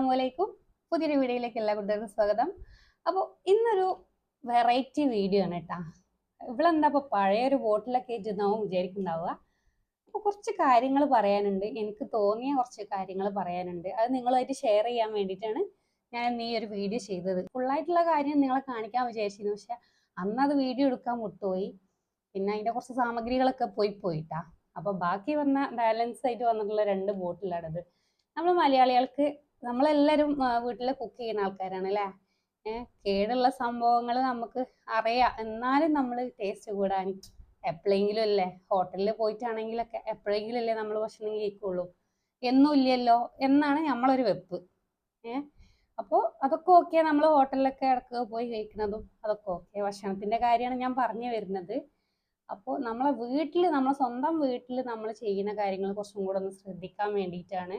അസ്സാമലൈക്കും പുതിയൊരു വീഡിയോയിലേക്ക് എല്ലാ കൂട്ടുകാർക്കും സ്വാഗതം. അപ്പോൾ ഇന്നൊരു വെറൈറ്റി വീഡിയോ ആണ് കേട്ടാ ഇവളെന്താ ഇപ്പോൾ പഴയൊരു ബോട്ടിലൊക്കെ ആയിട്ടുണ്ടാവും വിചാരിക്കുന്നുണ്ടാവുക. അപ്പോൾ കുറച്ച് കാര്യങ്ങൾ പറയാനുണ്ട്. എനിക്ക് തോന്നിയ കുറച്ച് കാര്യങ്ങൾ പറയാനുണ്ട്. അത് നിങ്ങളായിട്ട് ഷെയർ ചെയ്യാൻ വേണ്ടിയിട്ടാണ് ഞാൻ ഈ ഒരു വീഡിയോ ചെയ്തത്. ഫുള്ളായിട്ടുള്ള കാര്യം നിങ്ങളെ കാണിക്കാൻ വിചാരിച്ചിരുന്നു. പക്ഷെ അത് വീഡിയോ എടുക്കാൻ വിട്ടുപോയി പിന്നെ അതിന്റെ കുറച്ച് സാമഗ്രികളൊക്കെ പോയി പോയിട്ടാ അപ്പോൾ ബാക്കി വന്ന ബാലൻസ് ആയിട്ട് വന്നിട്ടുള്ള രണ്ട് ബോട്ടിലാണത് നമ്മൾ മലയാളികൾക്ക് നമ്മളെല്ലാവരും വീട്ടിൽ കുക്ക് ചെയ്യുന്ന ആൾക്കാരാണ് അല്ലേ കേടുള്ള സംഭവങ്ങൾ നമുക്ക് അറിയാം. എന്നാലും നമ്മൾ ടേസ്റ്റ് കൂടാൻ എപ്പോഴെങ്കിലും അല്ലേ? ഹോട്ടലിൽ പോയിട്ടാണെങ്കിലൊക്കെ എപ്പോഴെങ്കിലും അല്ലേ നമ്മൾ ഭക്ഷണം കഴിക്കുള്ളൂ. എന്നും ഇല്ലല്ലോ എന്നാണ് നമ്മളൊരു വെപ്പ്. ഏഹ് അപ്പോൾ അതൊക്കെ ഓക്കെ നമ്മൾ ഹോട്ടലിലൊക്കെ ഇടയ്ക്ക് പോയി കഴിക്കുന്നതും അതൊക്കെ ഓക്കെ ഭക്ഷണത്തിന്റെ കാര്യമാണ് ഞാൻ പറഞ്ഞു വരുന്നത്. അപ്പോൾ നമ്മളെ വീട്ടിൽ നമ്മളെ സ്വന്തം വീട്ടിൽ നമ്മൾ ചെയ്യുന്ന കാര്യങ്ങൾ കുറച്ചും കൂടെ ഒന്ന് ശ്രദ്ധിക്കാൻ വേണ്ടിയിട്ടാണ്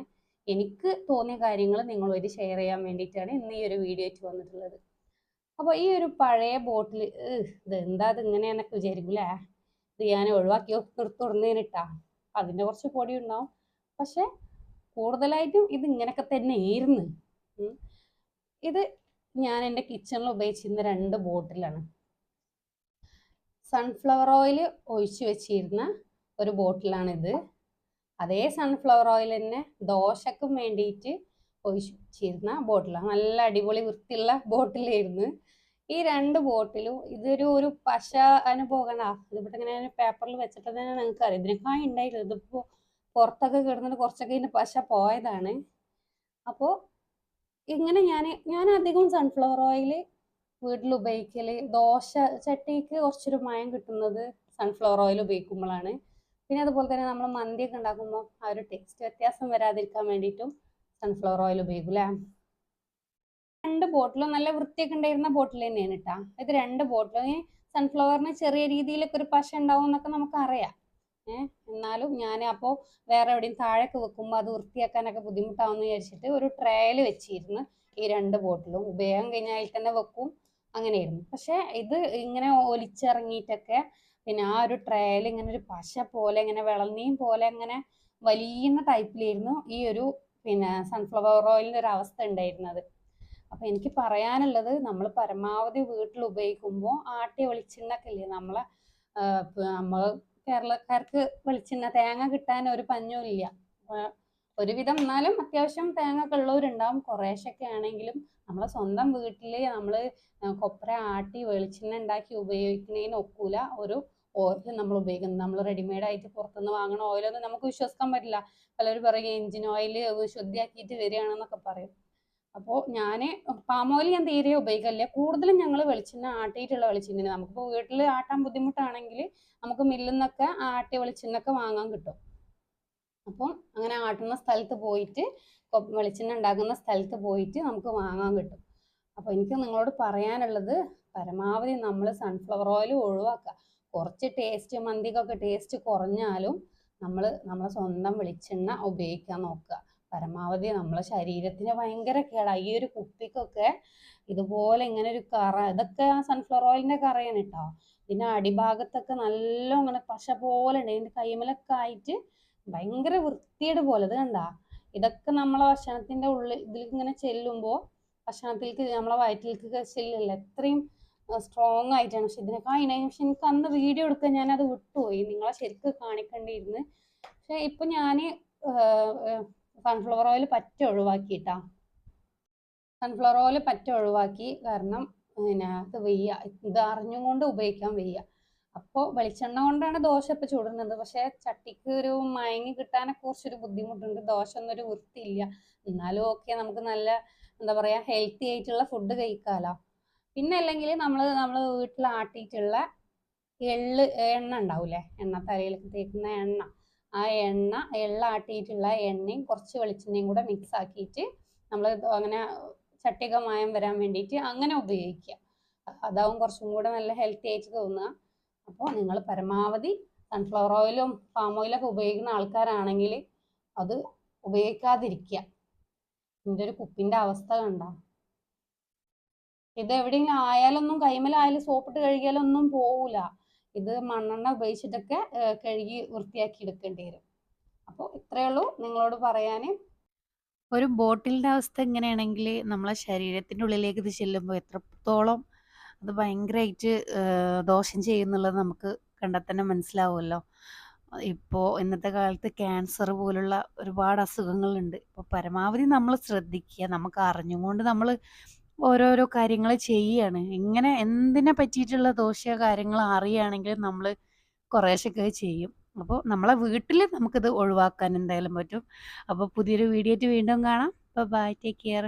എനിക്ക് തോന്നിയ കാര്യങ്ങൾ നിങ്ങളൊരു ഷെയർ ചെയ്യാൻ വേണ്ടിയിട്ടാണ് ഇന്ന് ഈ ഒരു വീഡിയോ ആയിട്ട് വന്നിട്ടുള്ളത്. അപ്പോൾ ഈ ഒരു പഴയ ബോട്ടിൽ ഇത് എന്താ ഇത് ഇങ്ങനെയാന്നൊക്കെ വിചാരിക്കൂലേ ഇത് ഞാൻ ഒഴിവാക്കി തുറന്നതിനിട്ടാ അതിന്റെ കുറച്ച് പൊടി ഉണ്ടാവും. പക്ഷെ കൂടുതലായിട്ടും ഇത് ഇങ്ങനെയൊക്കെ തന്നെ ആയിരുന്നു ഇത് ഞാൻ എന്റെ കിച്ചണിൽ ഉപയോഗിച്ചിരുന്ന രണ്ട് ബോട്ടിലാണ് സൺഫ്ലവർ ഓയിൽ ഒഴിച്ചു വെച്ചിരുന്ന ഒരു ബോട്ടിലാണിത് അതേ സൺഫ്ലവർ ഓയിൽ തന്നെ ദോശക്കും വേണ്ടിയിട്ട് ഒഴിച്ചിരുന്ന ബോട്ടിലാണ് നല്ല അടിപൊളി വൃത്തിയുള്ള ബോട്ടിലായിരുന്നു ഈ രണ്ട് ബോട്ടിലും ഇതൊരു ഒരു പശ അനുഭവണ ഇതിപ്പോ ഇങ്ങനെ പേപ്പറിൽ വെച്ചിട്ട് തന്നെ നിങ്ങൾക്ക് അറിയാം ഇതിനേക്കാൾ ഉണ്ടായില്ല ഇതിപ്പോൾ പുറത്തൊക്കെ കിടന്നിട്ട് കുറച്ചൊക്കെ ഇതിന്റെ പശ പോയതാണ്. അപ്പോൾ ഇങ്ങനെ ഞാൻ ഞാൻ അധികം സൺഫ്ലവർ ഓയിൽ വീട്ടിൽ ഉപയോഗിക്കൽ ദോശ ചട്ടിക്ക് കുറച്ചൊരു മയം കിട്ടുന്നത് സൺഫ്ലവർ ഓയിൽ ഉപയോഗിക്കുമ്പോഴാണ് പിന്നെ അതുപോലെ തന്നെ നമ്മൾ മന്തിയൊക്കെ ഉണ്ടാക്കുമ്പോൾ ആ ഒരു ടേസ്റ്റ് വ്യത്യാസം വരാതിരിക്കാൻ വേണ്ടിയിട്ടും സൺഫ്ലവർ ഓയിൽ ഉപയോഗിക്കും അല്ലേ രണ്ട് ബോട്ടിലും നല്ല വൃത്തിയൊക്കെ ഉണ്ടായിരുന്ന ബോട്ടിൽ തന്നെയാണ് കേട്ടോ ഇത് രണ്ട് ബോട്ടിലും ഈ സൺഫ്ലവറിന് ചെറിയ രീതിയിലൊക്കെ ഒരു പശ ഉണ്ടാവും എന്നൊക്കെ നമുക്ക് അറിയാം ഏഹ് എന്നാലും ഞാൻ അപ്പോൾ വേറെ എവിടെയും താഴേക്ക് വെക്കുമ്പോൾ അത് വൃത്തിയാക്കാനൊക്കെ ബുദ്ധിമുട്ടാവുമെന്ന് വിചാരിച്ചിട്ട് ഒരു ട്രയൽ വെച്ചിരുന്നു ഈ രണ്ട് ബോട്ടിലും ഉപയോഗം കഴിഞ്ഞാൽ തന്നെ വെക്കും. അങ്ങനെയായിരുന്നു. പക്ഷെ ഇത് ഇങ്ങനെ ഒലിച്ചിറങ്ങിയിട്ടൊക്കെ പിന്നെ ആ ഒരു ട്രയൽ ഇങ്ങനെ ഒരു പശ പോലെ ഇങ്ങനെ വിളനീം പോലെ അങ്ങനെ വലിയുന്ന ടൈപ്പിലായിരുന്നു ഈ ഒരു പിന്നെ സൺഫ്ലവർ ഓയിലിന്റെ ഒരു അവസ്ഥ ഉണ്ടായിരുന്നത്. അപ്പൊ എനിക്ക് പറയാനുള്ളത് നമ്മൾ പരമാവധി വീട്ടിൽ ഉപയോഗിക്കുമ്പോൾ ആട്ടിയ വെളിച്ചെണ്ണൊക്കെ ഇല്ലേ നമ്മളെ നമ്മൾ കേരളക്കാർക്ക് വെളിച്ചെണ്ണ തേങ്ങ കിട്ടാൻ ഒരു പഞ്ഞും ഇല്ല. ഒരുവിധം എന്നാലും അത്യാവശ്യം തേങ്ങ ഒക്കെ ഉള്ളവരുണ്ടാവും. കുറേശ്ശൊക്കെ ആണെങ്കിലും നമ്മളെ സ്വന്തം വീട്ടിൽ നമ്മൾ കൊപ്ര ആട്ടി വെളിച്ചെണ്ണ ഉണ്ടാക്കി ഉപയോഗിക്കുന്നതിന് ഒക്കൂല. ഒരു ഓയിൽ നമ്മൾ ഉപയോഗിക്കുന്നത് നമ്മൾ റെഡിമെയ്ഡ് ആയിട്ട് പുറത്തുനിന്ന് വാങ്ങണ ഓയിലൊന്നും നമുക്ക് വിശ്വസിക്കാൻ പറ്റില്ല. പലരും പറയും എഞ്ചിൻ ഓയിൽ ശുദ്ധിയാക്കിയിട്ട് വരികയാണെന്നൊക്കെ പറയും. അപ്പോൾ ഞാൻ പാം ഓയിൽ ഞാൻ തീരെ ഉപയോഗിക്കില്ല കൂടുതലും ഞങ്ങൾ വെളിച്ചെണ്ണ ആട്ടിയിട്ടുള്ള വെളിച്ചെണ്ണ നമുക്കിപ്പോൾ വീട്ടിൽ ആട്ടാൻ ബുദ്ധിമുട്ടാണെങ്കിൽ നമുക്ക് മില്ലിൽ നിന്നൊക്കെ ആട്ടിയ വെളിച്ചെണ്ണൊക്കെ വാങ്ങാൻ കിട്ടും. അപ്പം അങ്ങനെ ആട്ടുന്ന സ്ഥലത്ത് പോയിട്ട് വെളിച്ചെണ്ണ ഉണ്ടാക്കുന്ന സ്ഥലത്ത് പോയിട്ട് നമുക്ക് വാങ്ങാൻ കിട്ടും. അപ്പോൾ എനിക്ക് നിങ്ങളോട് പറയാനുള്ളത് പരമാവധി നമ്മൾ സൺഫ്ലവർ ഓയിൽ ഒഴിവാക്കുക. കുറച്ച് ടേസ്റ്റ് മന്തിക്കൊക്കെ ടേസ്റ്റ് കുറഞ്ഞാലും നമ്മൾ നമ്മളെ സ്വന്തം വെളിച്ചെണ്ണ ഉപയോഗിക്കാൻ നോക്കുക. പരമാവധി നമ്മളെ ശരീരത്തിന് ഭയങ്കര കേടാ. ഈ ഒരു കുപ്പിക്കൊക്കെ ഇതുപോലെ ഇങ്ങനെ ഒരു കറ ഇതൊക്കെ ആ സൺഫ്ലവർ ഓയിലിന്റെ കറയാണ് കേട്ടോ പിന്നെ അടിഭാഗത്തൊക്കെ നല്ല അങ്ങനെ പശ പോലെ ഉണ്ട്. ഇതിന്റെ കൈമലൊക്കെ ആയിട്ട് ഭയങ്കര വൃത്തിയുടെ പോലെ അത് കണ്ട. ഇതൊക്കെ നമ്മളെ ഭക്ഷണത്തിന്റെ ഉള്ളിൽ ഇതിലേക്ക് ഇങ്ങനെ ചെല്ലുമ്പോൾ ഭക്ഷണത്തിലേക്ക് നമ്മളെ വയറ്റിലേക്ക് ചെല്ലില്ല? എത്രയും സ്ട്രോങ് ആയിട്ടാണ്. പക്ഷെ ഇതിനൊക്കെ അതിനെ പക്ഷെ എനിക്ക് അന്ന് വീഡിയോ എടുക്കാൻ ഞാനത് വിട്ടുപോയി. നിങ്ങളെ ശരിക്കും കാണിക്കേണ്ടിയിരുന്നു പക്ഷെ ഇപ്പൊ ഞാൻ സൺഫ്ലവർ ഓയിൽ പറ്റ ഒഴിവാക്കിട്ടാ സൺഫ്ലവർ ഓയിൽ പറ്റ ഒഴിവാക്കി. കാരണം പിന്നെ ഇത് വയ്യ. ഇത് അറിഞ്ഞുകൊണ്ട് ഉപയോഗിക്കാൻ വയ്യ. അപ്പോൾ വെളിച്ചെണ്ണ കൊണ്ടാണ് ദോശ ഇപ്പം ചൂടുന്നത്. പക്ഷേ ചട്ടിക്ക് ഒരു മയങ്ങി കിട്ടാനൊക്കെ കുറച്ചൊരു ബുദ്ധിമുട്ടുണ്ട്. ദോശ ഒന്നും ഒരു വൃത്തിയില്ല. എന്നാലും ഓക്കെ നമുക്ക് നല്ല എന്താ പറയുക ഹെൽത്തി ആയിട്ടുള്ള ഫുഡ് കഴിക്കാമല്ലോ പിന്നെ അല്ലെങ്കിൽ നമ്മൾ നമ്മൾ വീട്ടിൽ ആട്ടിയിട്ടുള്ള എള്ള് എണ്ണ ഉണ്ടാവൂലേ? എണ്ണ തലയിലൊക്കെ തേക്കുന്ന എണ്ണ. ആ എണ്ണ എള്ള ആട്ടിയിട്ടുള്ള എണ്ണയും കുറച്ച് വെളിച്ചെണ്ണയും കൂടെ മിക്സ് ആക്കിയിട്ട് നമ്മൾ അങ്ങനെ ചട്ടിയൊക്കെ മായം വരാൻ വേണ്ടിയിട്ട് അങ്ങനെ ഉപയോഗിക്കുക. അതാവും കുറച്ചും കൂടെ നല്ല ഹെൽത്തി ആയിട്ട് തോന്നുക. അപ്പോൾ നിങ്ങൾ പരമാവധി സൺഫ്ലവർ ഓയിലും പാം ഓയിലൊക്കെ ഉപയോഗിക്കുന്ന ആൾക്കാരാണെങ്കിൽ അത് ഉപയോഗിക്കാതിരിക്കുക. ഇതിന്റെ ഒരു കുപ്പിന്റെ അവസ്ഥ കണ്ടോ? ഇത് എവിടെയെങ്കിലും ആയാലൊന്നും കൈമലായാലും സോപ്പിട്ട് കഴുകിയാലൊന്നും പോവില്ല ഇത് മണ്ണെണ്ണ ഉപയോഗിച്ചിട്ടൊക്കെ കഴുകി വൃത്തിയാക്കി എടുക്കേണ്ടി വരും. അപ്പോൾ ഇത്രയേ ഉള്ളൂ നിങ്ങളോട് പറയാൻ. ഒരു ബോട്ടിലിന്റെ അവസ്ഥ എങ്ങനെയാണെങ്കിൽ നമ്മളെ ശരീരത്തിന്റെ ഉള്ളിലേക്ക് ഇത് ചെല്ലുമ്പോൾ എത്രത്തോളം അത് ഭയങ്കരമായിട്ട് ദോഷം ചെയ്യുന്നുള്ളത് നമുക്ക് കണ്ടാൽ തന്നെ മനസ്സിലാവുമല്ലോ. ഇപ്പോൾ ഇന്നത്തെ കാലത്ത് ക്യാൻസർ പോലുള്ള ഒരുപാട് അസുഖങ്ങളുണ്ട്. ഇപ്പോൾ പരമാവധി നമ്മൾ ശ്രദ്ധിക്കുക നമുക്ക് അറിഞ്ഞുകൊണ്ട് നമ്മൾ ഓരോരോ കാര്യങ്ങൾ ചെയ്യുകയാണ് ഇങ്ങനെ എന്തിനെ പറ്റിയിട്ടുള്ള ദോഷ കാര്യങ്ങൾ അറിയുകയാണെങ്കിൽ നമ്മൾ കുറേശ്ശൊക്കെ ചെയ്യും. അപ്പോൾ നമ്മളെ വീട്ടിൽ നമുക്കിത് ഒഴിവാക്കാൻ എന്തായാലും പറ്റും. അപ്പോൾ പുതിയൊരു വീഡിയോ വീണ്ടും കാണാം. Bye take care